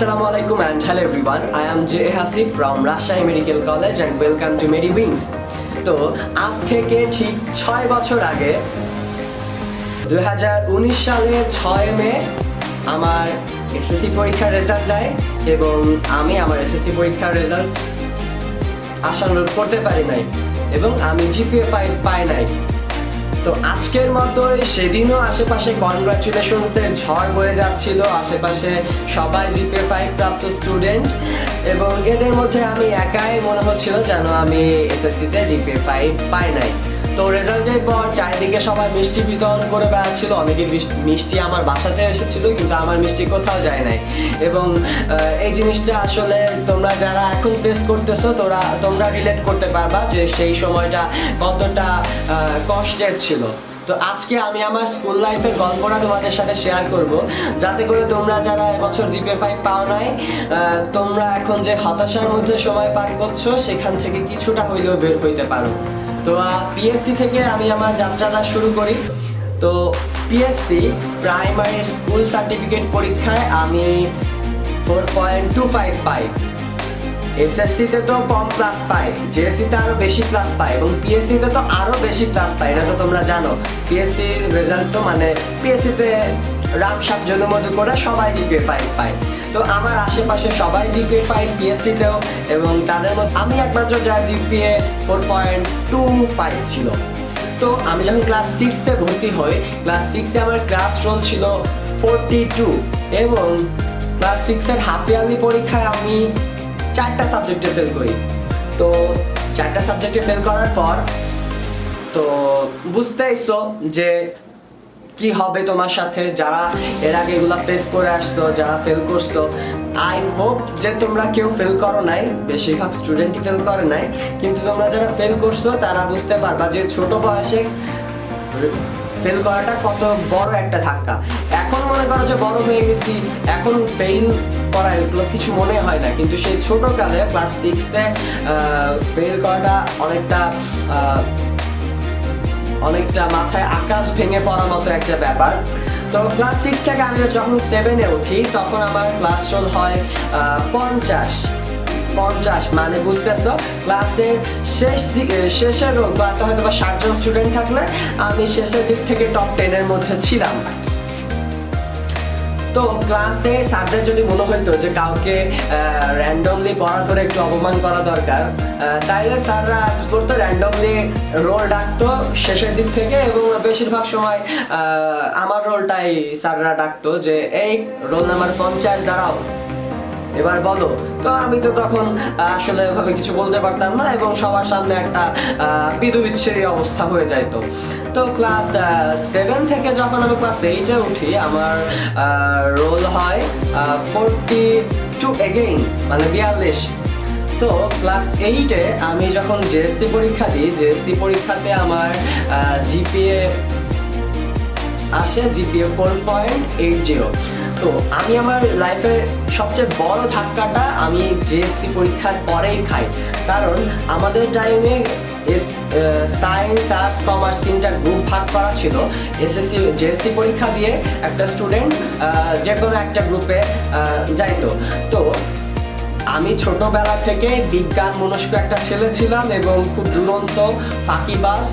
Assalamu alaikum and hello everyone. I am J. Hasif from Rajshahi Medical College and welcome to MediWings. তো, আজ থেকে ঠিক ছয় বছর আগে দু হাজার উনিশ সালের ছয় মে, আমার এসএসসি পরীক্ষার রেজাল্ট দেয় এবং আমি আমার এসএসসি পরীক্ষার রেজাল্ট আশানুরূপ করতে পারি নাই এবং আমি জিপিএ ফাইভ পাই নাই তো আজকের মতোই সেদিনও আশেপাশে কনগ্রাচুলেশনসের ঝড় বয়ে যাচ্ছিল। আশেপাশে সবাই জিপে ফাইভ প্রাপ্ত স্টুডেন্ট এবং এদের মধ্যে আমি একাই মনে হচ্ছিল যেন আমি এসএসসিতে জিপে ফাইভ পাই নাই। তো রেজাল্টের পর চারিদিকে সবাই মিষ্টি বিতরণ করে বেড়াচ্ছিল। অনেকে মিষ্টি আমার বাসাতে এসেছিল, কিন্তু আমার মিষ্টি কোথাও যায় নাই। এবং এই জিনিসটা আসলে তোমরা যারা এখন ফেস করতেছো, তোরা, তোমরা রিলেট করতে পারবা যে সেই সময়টা কতটা কষ্টের ছিল। তো আজকে আমি আমার স্কুল লাইফের গল্পটা তোমাদের সাথে শেয়ার করব। যাতে করে তোমরা যারা এবছর জিপে ফাইভ পাও নাই তোমরা এখন যে হতাশার মধ্যে সময় পার করছ, সেখান থেকে কিছুটা হইলেও বের হইতে পারো। তো পিএসসি থেকে আমি আমার যাত্রাটা শুরু করি। তো পিএসসি প্রাইমারি স্কুল সার্টিফিকেট পরীক্ষায় আমি ফোর পয়েন্ট টু ফাইভ পাই। এসএসসিতে তো কম ক্লাস পাই জেএসসিতে আরও বেশি ক্লাস পাই এবং পিএসসিতে তো আরও বেশি ক্লাস পাই এটা তো তোমরা জানো। পিএসসি রেজাল্ট তো মানে পিএসসিতে রাম সাপ জনমধু করে সবাই জিপিএ ফাইভ পায়। তো আমার আশেপাশে সবাই জিপিএ ফাইভ পিএসসিতেও এবং তাদের মধ্যে আমি একমাত্র যার GPA four point two five ছিল। তো আমি যখন ক্লাস সিক্সে ভর্তি হই ক্লাস সিক্সে আমার ক্লাস রোল ছিল ফোরটি টু এবং ক্লাস সিক্সের হাফ ইয়ারলি পরীক্ষায় আমি চারটা সাবজেক্টে ফেল করি। তো চারটা সাবজেক্টে ফেল করার পর, তো বুঝতে বুঝতেইছো যে কি হবে তোমার সাথে, যারা এর আগে এগুলা ফেস করে আসছো, যারা ফেল করছ আই হোপ যে তোমরা কেউ ফেল করো নাই, বেশিরভাগ স্টুডেন্টই ফেল করে নাই, কিন্তু তোমরা যারা ফেল করছ, তারা বুঝতে পারবা যে ছোট বয়সে ফেল করাটা কত বড় একটা ধাক্কা। এখন মনে করো যে বড় হয়ে গেছি, এখন ফেল করা এগুলো কিছু মনে হয় না। কিন্তু সেই ছোটকালে ক্লাস সিক্সে ফেল করাটা অনেকটা অনেকটা মাথায় আকাশ ভেঙে পড়ার মতো একটা ব্যাপার। তো ক্লাস সিক্স থেকে আমি যখন সেভেনে উঠি, তখন আমার ক্লাস রোল হয় পঞ্চাশ। পঞ্চাশ মানে বুঝতেছো? ক্লাসের শেষ দিকে শেষের রোল ক্লাসে হয়তো বা ষাটজন স্টুডেন্ট থাকলে আমি শেষের দিক থেকে টপ টেনের মধ্যে ছিলাম। তো ক্লাসে স্যারদের যদি মনে হতো যে কাউকে র্যান্ডমলি পড়া করে একটু অপমান করা দরকার তাইলে স্যাররা কি করতো? র্যান্ডমলি রোল ডাকতো শেষের দিক থেকে এবং বেশিরভাগ সময় আমার রোলটাই স্যাররা ডাকতো যে, এই রোল নাম্বার পঞ্চাশ, দাঁড়াও। এবার বলো তো আমি তো তখন আসলে ওভাবে কিছু বলতে পারতাম না এবং সবার সামনে একটা আহ, বিধু বিচ্ছেদী অবস্থা হয়ে যাইতো। তো ক্লাস সেভেন থেকে যখন আমি ক্লাস এইটে উঠি আমার রোল হয় ফোরটি টু এগেইন মানে বিয়াল্লিশ। তো ক্লাস এইটে আমি যখন জেএসসি পরীক্ষা দিই জেএসসি পরীক্ষাতে আমার জিপিএ আসে GPA four point eight zero তো আমি আমার লাইফের সবচেয়ে বড় ধাক্কাটা আমি জিএসসি পরীক্ষার পরেই খাই। কারণ আমাদের টাইমে সায়েন্স আর্টস কমার্স তিনটা গ্রুপ ভাগ করা ছিল। এসএসসি জেএসসি পরীক্ষা দিয়ে একটা স্টুডেন্ট যে কোনো একটা গ্রুপে যাইতো। তো আমি ছোটবেলা থেকে বিজ্ঞান মনস্ক একটা ছেলে ছিলাম এবং খুব দুরন্ত ফাঁকিবাজ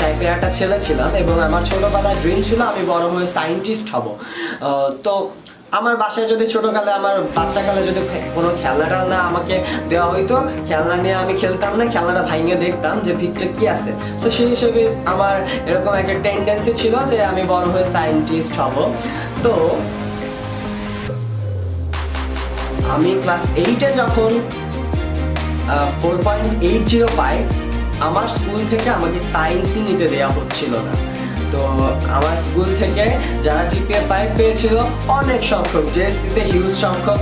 টাইপের একটা ছেলে ছিলাম এবং আমার ছোটবেলার ড্রিম ছিল আমি বড় হয়ে সায়েন্টিস্ট হব। তো আমার বাসায় যদি ছোটকালে আমার বাচ্চাকালে যদি কোনো খেলনা টেলনা আমাকে দেওয়া হইতো, খেলনা নিয়ে আমি খেলতাম না, খেলনাটা ভাঙিয়ে দেখতাম যে ভিতরে কি আছে। তো সেই হিসেবে আমার এরকম একটা টেন্ডেন্সি ছিল যে আমি বড় হয়ে সায়েন্টিস্ট হব। তো আমি ক্লাস এইটে যখন ফোর পয়েন্ট এইট জিরো পাই আমার স্কুল থেকে আমাকে সায়েন্সই নিতে দেওয়া হচ্ছিল না। তো আমার স্কুল থেকে যারা জিপিএ ফাইভ পেয়েছিল, অনেক সংখ্যক জেএসসিতে হিউজ সংখ্যক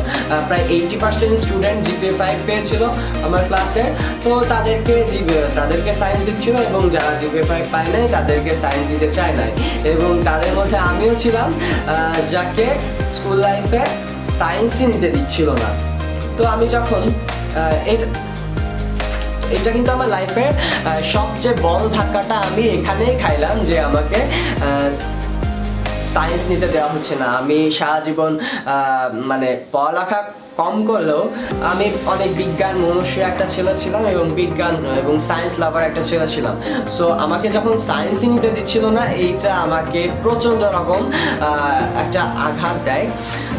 প্রায় eighty percent student GPA five পেয়েছিল আমার ক্লাসে তো তাদেরকে তাদেরকে সায়েন্স দিচ্ছিল এবং যারা জিপিএ ফাইভ পায় নাই, তাদেরকে সায়েন্স দিতে চায় নাই। এবং তাদের মধ্যে আমিও ছিলাম যাকে স্কুল লাইফে সায়েন্সই নিতে দিচ্ছিল না। তো আমি যখন এটা কিন্তু আমার লাইফের সবচেয়ে বড় ধাক্কাটা আমি এখানেই খাইলাম যে আমাকে সায়েন্স নিতে দেওয়া হচ্ছে না। আমি সারা জীবন মানে পড়ালেখা কম করলেও আমি অনেক বিজ্ঞান মনুষ্য একটা ছেলে ছিলাম এবং বিজ্ঞান এবং সায়েন্স লাভার একটা ছেলে ছিলাম। সো আমাকে যখন সায়েন্সই নিতে দিচ্ছিল না, এইটা আমাকে প্রচণ্ড রকম একটা আঘাত দেয়।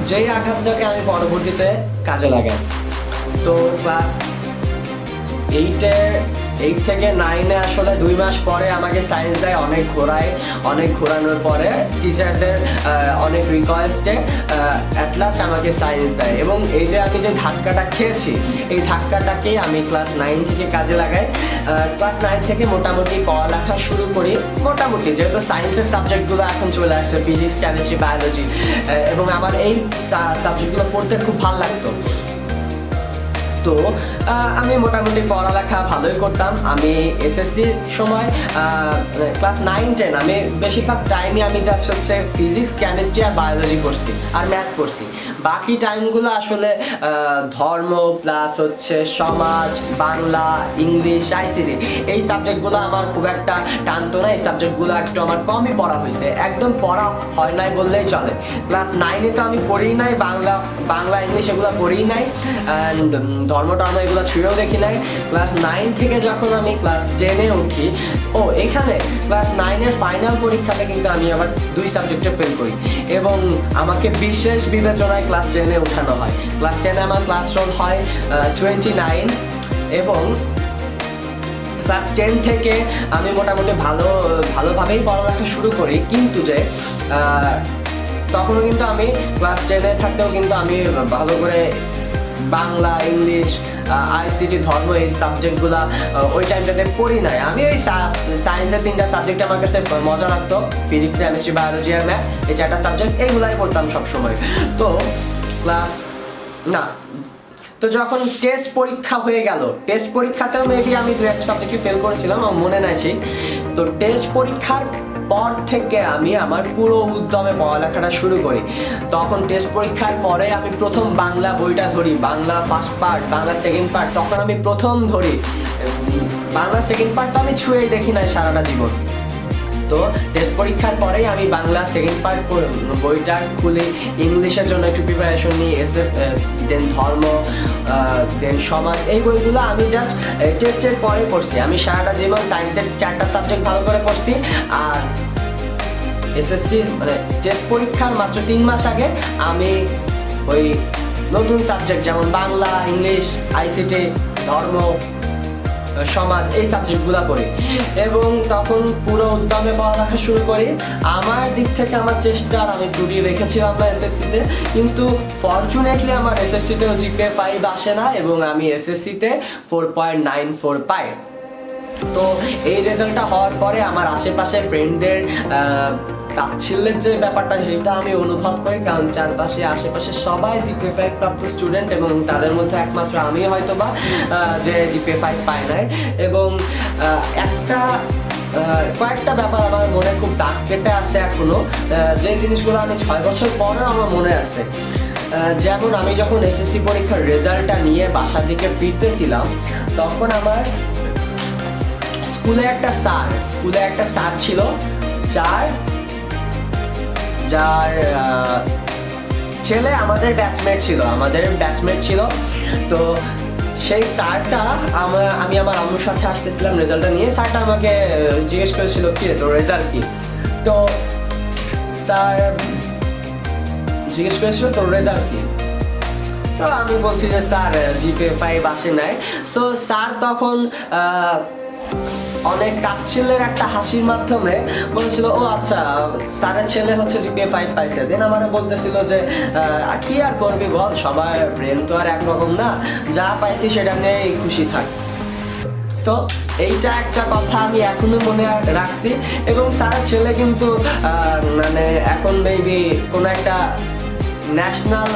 যেই আঘাতটাকে আমি পরবর্তীতে কাজে লাগাই। তো ক্লাস এইটে, এইট থেকে নাইনে আসলে দুই মাস পরে আমাকে সায়েন্স দেয় অনেক ঘোরায়, অনেক ঘোরানোর পরে টিচারদের অনেক রিকোয়েস্টে অ্যাট লাস্ট আমাকে সায়েন্স দেয়। এবং এই যে আমি যে ধাক্কাটা খেয়েছি, এই ধাক্কাটাকেই আমি ক্লাস নাইন থেকে কাজে লাগাই। ক্লাস নাইন থেকে মোটামুটি পড়ালেখা শুরু করি, মোটামুটি। যেহেতু সায়েন্সের সাবজেক্টগুলো এখন চলে আসছে ফিজিক্স কেমিস্ট্রি বায়োলজি এবং আমার এই সাবজেক্টগুলো পড়তে খুব ভালো লাগতো। তো আমি মোটামুটি পড়ালেখা ভালোই করতাম। আমি এসএসসি সময় ক্লাস নাইন টেন আমি বেশিরভাগ টাইমে আমি জাস্ট হচ্ছে ফিজিক্স কেমিস্ট্রি আর বায়োলজি করছি আর ম্যাথ করছি। বাকি টাইমগুলো আসলে ধর্ম প্লাস হচ্ছে সমাজ, বাংলা, ইংলিশ আইসিডি এই সাবজেক্টগুলো আমার খুব একটা টানতো না। এই সাবজেক্টগুলো একটু আমার কমই পড়া হয়েছে। একদম পড়া হয় নাই বললেই চলে। ক্লাস নাইনে তো আমি পড়েই নাই, বাংলা বাংলা, ইংলিশ এগুলো পড়েই নাই। অ্যান্ড ধর্ম টর্ম এগুলো ছুঁড়েও দেখি নাই। ক্লাস নাইন থেকে যখন আমি ক্লাস টেনে উঠি, ও, এখানে ক্লাস নাইনের ফাইনাল পরীক্ষাতে কিন্তু আমি আবার দুই সাবজেক্টে ফেল করি। এবং আমাকে বিশেষ বিবেচনায় ক্লাস টেনে উঠানো হয়। ক্লাস টেনে আমার ক্লাস রোল হয় টোয়েন্টি নাইন এবং ক্লাস টেন থেকে আমি মোটামুটি ভালো, ভালোভাবেই পড়ালেখা শুরু করি। কিন্তু যে তখনও কিন্তু আমি ক্লাস টেনে থাকতেও কিন্তু আমি ভালো করে বাংলা, ইংলিশ আইসিটি ধর্ম এই সাবজেক্টগুলো ওই টাইমটাতে পড়ি নাই। আমি ওই সায়েন্সের তিনটা সাবজেক্ট আমার কাছে মজা লাগতো। ফিজিক্স কেমিস্ট্রি বায়োলজি আর ম্যাথ এই চারটা সাবজেক্ট এইগুলাই পড়তাম সবসময়। তো ক্লাস না, তো যখন টেস্ট পরীক্ষা হয়ে গেল টেস্ট পরীক্ষাতেও মেবি আমি দু একটা সাবজেক্টে ফেল করেছিলাম, আমার মনে নাই তো টেস্ট পরীক্ষার পর থেকে আমি আমার পুরো উদ্যমে পড়ালেখাটা শুরু করি। তখন টেস্ট পরীক্ষার পরে আমি প্রথম বাংলা বইটা ধরি, Bangla first part Bangla second part তখন আমি প্রথম ধরি। বাংলা সেকেন্ড পার্ট তো আমি ছুঁয়েই দেখি নাই সারাটা জীবন। তো টেস্ট পরীক্ষার পরেই আমি বাংলা সেকেন্ড পার্ট বইটা খুলি। ইংলিশের জন্য একটু প্রিপারেশন নিই এস এস দেন ধর্ম দেন সমাজ। এই বইগুলো আমি জাস্ট টেস্টের পরে পড়ছি। আমি সারাটা জীবন সায়েন্সের চারটা সাবজেক্ট ভালো করে পড়ছি। আর এসএসসি মানে টেস্ট পরীক্ষার মাত্র তিন মাস আগে আমি ওই নতুন সাবজেক্ট যেমন বাংলা, ইংলিশ আইসিটি ধর্ম, সমাজ এই সাবজেক্টগুলো পড়ি। এবং তখন পুরো উদ্যমে পড়ালেখা শুরু করি। আমার দিক থেকে আমার চেষ্টা আমি ত্রুটি রেখেছিলাম না এসএসসিতে। কিন্তু ফর্চুনেটলি আমার এসএসসিতেও জিপিএ ফাইভ আসে না এবং আমি এসএসসিতে ফোর পয়েন্ট নাইন ফোর পাই তো এই রেজাল্টটা হওয়ার পরে আমার আশেপাশে ফ্রেন্ডদের তাচ্ছিল্যের যে ব্যাপারটা, সেটা আমি অনুভব করি, কারণ চারপাশে, আশেপাশে সবাই জিপিএ ফাইভ প্রাপ্ত স্টুডেন্ট এবং তাদের মধ্যে একমাত্র আমি হয়তো বা যে জিপিএ ফাইভ পাই নাই। এবং একটা কয়েকটা ব্যাপার আমার মনে খুব দাগ কেটে আছে এখনও। যে জিনিসগুলো আমি ছয় বছর পরে আমার মনে আছে। যেমন আমি যখন এসএসসি পরীক্ষার রেজাল্টটা নিয়ে বাসার দিকে ফিরতেছিলাম, তখন আমার স্কুলে একটা স্যার, স্কুলে একটা স্যার ছিল, যার যার ছেলে আমাদের ব্যাচমেট ছিল, আমাদের ব্যাচমেট ছিল। তো সেই স্যারটা আমার, আমি আমার আম্মুর সাথে আসতেছিলাম রেজাল্টটা নিয়ে। স্যারটা আমাকে জিজ্ঞেস করেছিল, কি তোর রেজাল্ট কি? তো স্যার জিজ্ঞেস করেছিল, তোর রেজাল্ট কি? তো আমি বলছি যে, স্যার জিপে ফাইভ আসে নাই। সো স্যার তখন অনেক কাচ্ছিলের একটা হাসির মাধ্যমে বলেছিল, ও আচ্ছা স্যারের ছেলে হচ্ছে জিপিএ ফাইভ পাইছে। দেন আমার বলতেছিল যে কি আর করবি বল, সবার ব্রেন তো আর একরকম না। যা পাইছি সেটা নিয়েই খুশি থাক। তো এইটা একটা কথা আমি এখনও মনে রাখছি এবং স্যারের ছেলে কিন্তু মানে এখন মেবি কোনো একটা ন্যাশনাল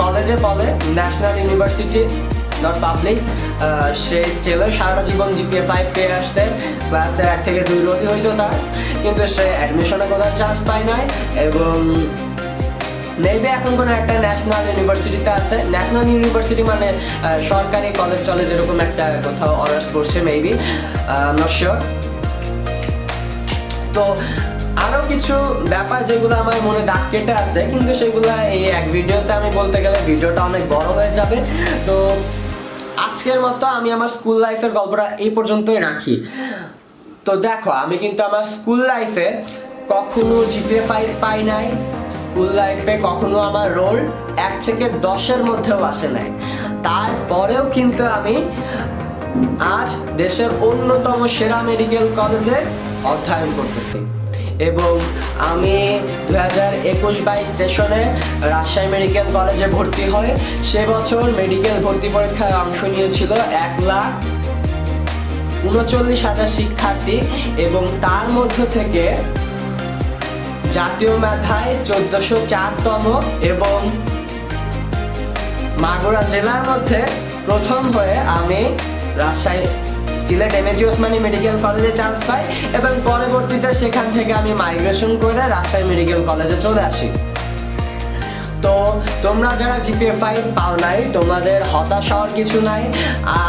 কলেজে বলে ন্যাশনাল ইউনিভার্সিটি নট পাবলিক সেই ছেলে, সারাটা জীবন জিপিএ ফাইভ পেয়ে আসছে। ক্লাসে এক থেকে দুই রোলই হইতো তার, কিন্তু সে অ্যাডমিশনে কোথাও চান্স পায় নাই এবং মেবি এখন কোনো একটা ন্যাশনাল ইউনিভার্সিটিতে আছে। ন্যাশনাল ইউনিভার্সিটি মানে সরকারি কলেজ টলেজ এরকম একটা কোথাও অনার্স করছে মেবি শিওর তো আরও কিছু ব্যাপার যেগুলো আমার মনে দাগ কেটে আছে, কিন্তু সেগুলো এই এক ভিডিওতে আমি বলতে গেলে ভিডিওটা অনেক বড় হয়ে যাবে। তো আজকের মতো আমি আমার স্কুল লাইফের গল্পটা এই পর্যন্তই রাখি। তো দেখো, আমি কিন্তু আমার স্কুল লাইফে কখনো জিপিএ ফাইভ পাই নাই স্কুল লাইফে কখনো আমার রোল এক থেকে দশের মধ্যেও আসে নাই। তারপরেও কিন্তু আমি আজ দেশের অন্যতম সেরা মেডিকেল কলেজে অধ্যয়ন করতেছি। এবং আমি দু হাজার একুশ বাইশ সেশনে রাজশাহী মেডিকেল কলেজে ভর্তি হই। সে বছর মেডিকেল ভর্তি পরীক্ষায় অংশ নিয়েছিল এক লাখ উনচল্লিশ হাজার শিক্ষার্থী এবং তার মধ্য থেকে জাতীয় মেধায় চোদ্দশো চারতম এবং মাগুরা জেলার মধ্যে প্রথম হয়ে আমি রাজশাহী সিলেট এমএজি ওসমানী মেডিকেল কলেজে চান্স পাই এবং পরবর্তীতে সেখান থেকে আমি মাইগ্রেশন করে রাজশাহী মেডিকেল কলেজে চলে আসি। তো তোমরা যারা জিপিএ ফাইভ পাও নাই, তোমাদের হতাশ হওয়ার কিছু নাই।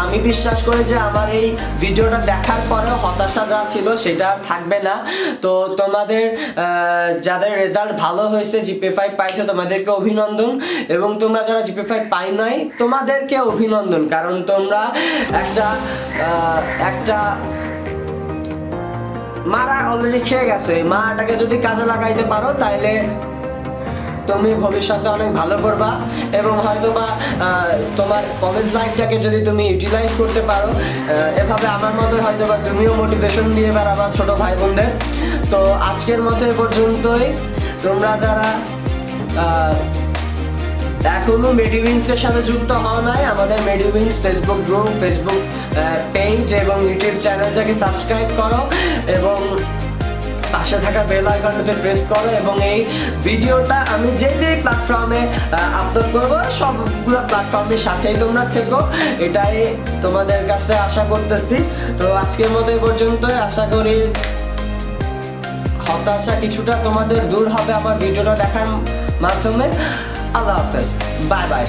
আমি বিশ্বাস করি যে আমার এই ভিডিওটা দেখার পরেও হতাশা যা ছিল সেটা থাকবে না। তো তোমাদের যাদের রেজাল্ট ভালো হয়েছে, জিপিএ ফাইভ পাইছো, তোমাদেরকে অভিনন্দন। এবং তোমরা যারা জিপিএ ফাইভ পাই নাই, তোমাদেরকে অভিনন্দন। কারণ তোমরা একটা একটা মারা অলরেডি খেয়ে গেছে। মাটাকে যদি কাজে লাগাইতে পারো, তাইলে তুমি ভবিষ্যতে অনেক ভালো করবা এবং হয়তো বা তোমার কলেজ লাইফটাকে যদি তুমি ইউটিলাইজ করতে পারো এভাবে আমার মতো হয়তো বা তুমিও মোটিভেশন দিয়ে বেড়াবা ছোট ভাই বোনদের তো আজকের মতো এ পর্যন্তই। তোমরা যারা এখনও মেডিউইংস এর সাথে যুক্ত হওয়া নাই, আমাদের Medi Wings Facebook group Facebook page এবং ইউটিউব চ্যানেলটাকে সাবস্ক্রাইব করো এবং পাশে থাকা বেল আইকনটাতে প্রেস করো এবং এই ভিডিওটা আমি যে যে প্ল্যাটফর্মে আপলোড করব, সবগুলো প্ল্যাটফর্মের সাথেই তোমরা থেকো। এটাই তোমাদের কাছে আশা করতেছি। তো আজকের মতো এই পর্যন্তই। আশা করি হতাশা কিছুটা তোমাদের দূর হবে আমার ভিডিওটা দেখার মাধ্যমে। আল্লাহ হাফেজ। Bye bye